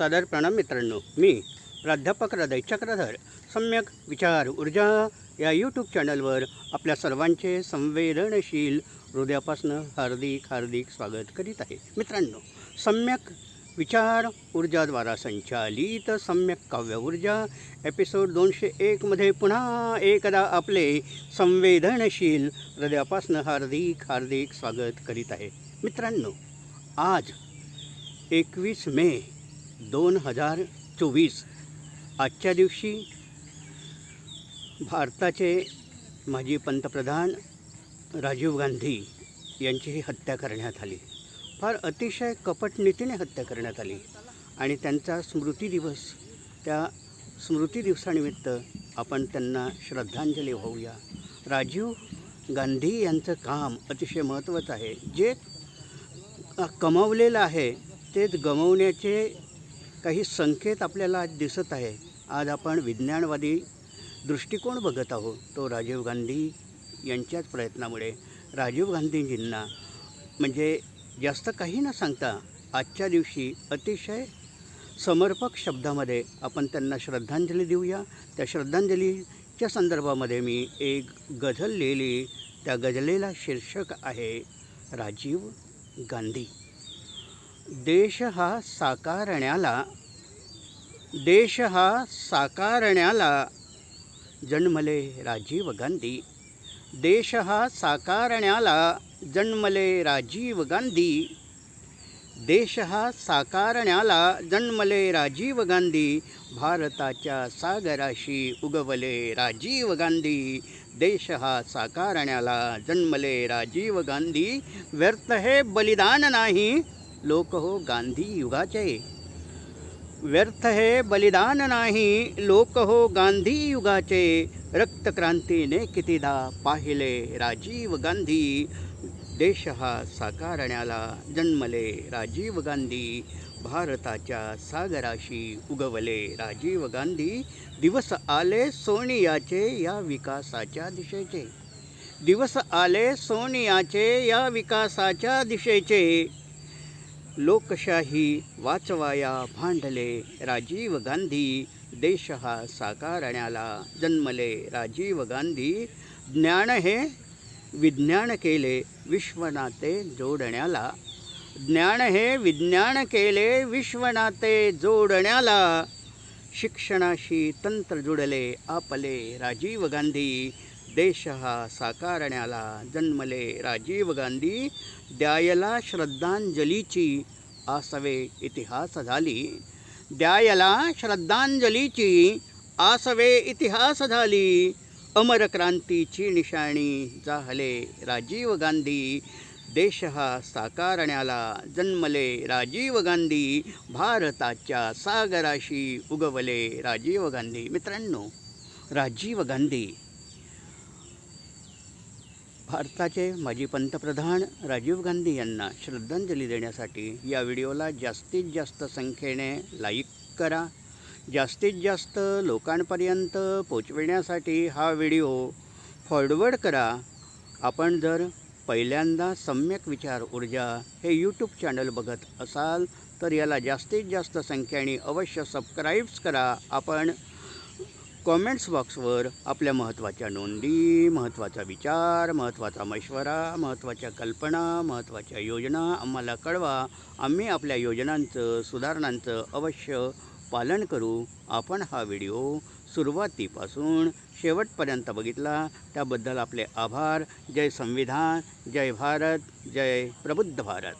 सादर प्रणाम मित्रांनो मी प्राध्यापक हृदय चक्रधर सम्यक विचार ऊर्जा या यूट्यूब चॅनलवर आपल्या सर्वांचे संवेदनशील हृदयापासनं हार्दिक हार्दिक स्वागत करीत आहे. मित्रांनो सम्यक विचार ऊर्जाद्वारा संचालित सम्यक काव्य ऊर्जा एपिसोड दोनशे एकमध्ये पुन्हा एकदा आपले संवेदनशील हृदयापासनं हार्दिक हार्दिक स्वागत करीत आहे. मित्रांनो आज एकवीस मे दोन हजार चोवीस. आजच्या दिवशी भारताचे माजी पंतप्रधान राजीव गांधी यांची हत्या करण्यात आली. फार अतिशय कपटनीतीने हत्या करण्यात आली आणि त्यांचा स्मृती दिवस त्या स्मृती दिवसानिमित्त आपण त्यांना श्रद्धांजली वाहूया. राजीव गांधी यांचं काम अतिशय महत्त्वाचं आहे. जे कमावलेलं आहे तेच गमवण्याचे काही संकेत आपल्याला आज दिसत आहे. आज आपण विज्ञानवादी दृष्टिकोन बघत आहोत. तो राजीव गांधी यांच्याच प्रयत्नामुळे. राजीव गांधीजींना म्हणजे जास्त काही न सांगता आजच्या दिवशी अतिशय समर्पक शब्दामध्ये आपण त्यांना श्रद्धांजली देऊया. त्या श्रद्धांजलीच्या संदर्भामध्ये मी एक गझल लिहिली. त्या गझलेला शीर्षक आहे राजीव गांधी. देश हा साकारण्याला देश हा साकारण्याला जन्मले राजीव गांधी. देश हा साकारण्याला जन्मले राजीव गांधी. देश हा साकारण्याला जन्मले राजीव गांधी. भारताच्या सागराशी उगवले राजीव गांधी. देश हा साकारण्याला जन्मले राजीव गांधी. व्यर्थ हे बलिदान नाही. लोक हो गांधी युगाचे. व्यर्थ हे बलिदान नाही लोक हो गांधी युगाचे. रक्तक्रांतीने कितीदा पाहिले राजीव गांधी. देश हा साकारण्याला जन्मले राजीव गांधी. भारताच्या सागराशी उगवले राजीव गांधी. दिवस आले सोनियाचे या विकासाच्या दिशेचे. दिवस आले सोनियाचे या विकासाच्या दिशेचे. लोकशाही वाचवाया भांडले राजीव गांधी. देश हा साकारण्याला जन्मले राजीव गांधी. ज्ञान हे विज्ञान केले विश्वनाते जोडण्याला. ज्ञान हे विज्ञान केले विश्वनाते जोडण्याला. शिक्षणाशी तंत्र जुडले आपले राजीव गांधी. देश हा साकारण्याला जन्मले राजीव गांधी. द्यायला श्रद्धांजलीची आसवे इतिहास झाली. द्यायला श्रद्धांजलीची आसवे इतिहास झाली. अमर क्रांतीची निशाणी जाहले राजीव गांधी. देश हा साकारण्याला जन्मले राजीव गांधी. भारताच्या सागराशी उगवले राजीव गांधी. मित्रांनो राजीव गांधी भारताचे माजी पंतप्रधान राजीव गांधी यांना श्रद्धांजली देण्यासाठी या व्हिडिओला जास्तीत जास्त संख्येने लाईक करा. जास्तीत जास्त लोकांपर्यंत पोचविण्यासाठी हा व्हिडिओ फॉरवर्ड करा. आपण जर पहिल्यांदा सम्यक विचार ऊर्जा हे यूट्यूब चॅनल बघत असाल तर याला जास्तीत जास्त संख्येने अवश्य सबस्क्राईब्स करा. आपण कॉमेंट्स बॉक्सवर आपल्या महत्त्वाच्या नोंदी महत्त्वाचा विचार महत्त्वाचा मशवरा महत्त्वाच्या कल्पना महत्त्वाच्या योजना आम्हाला कळवा. आम्ही आपल्या योजनांचं सुधारणांचं अवश्य पालन करू. आपण हा व्हिडिओ सुरुवातीपासून शेवटपर्यंत बघितला. त्याबद्दल आपले आभार. जय संविधान. जय भारत. जय प्रबुद्ध भारत.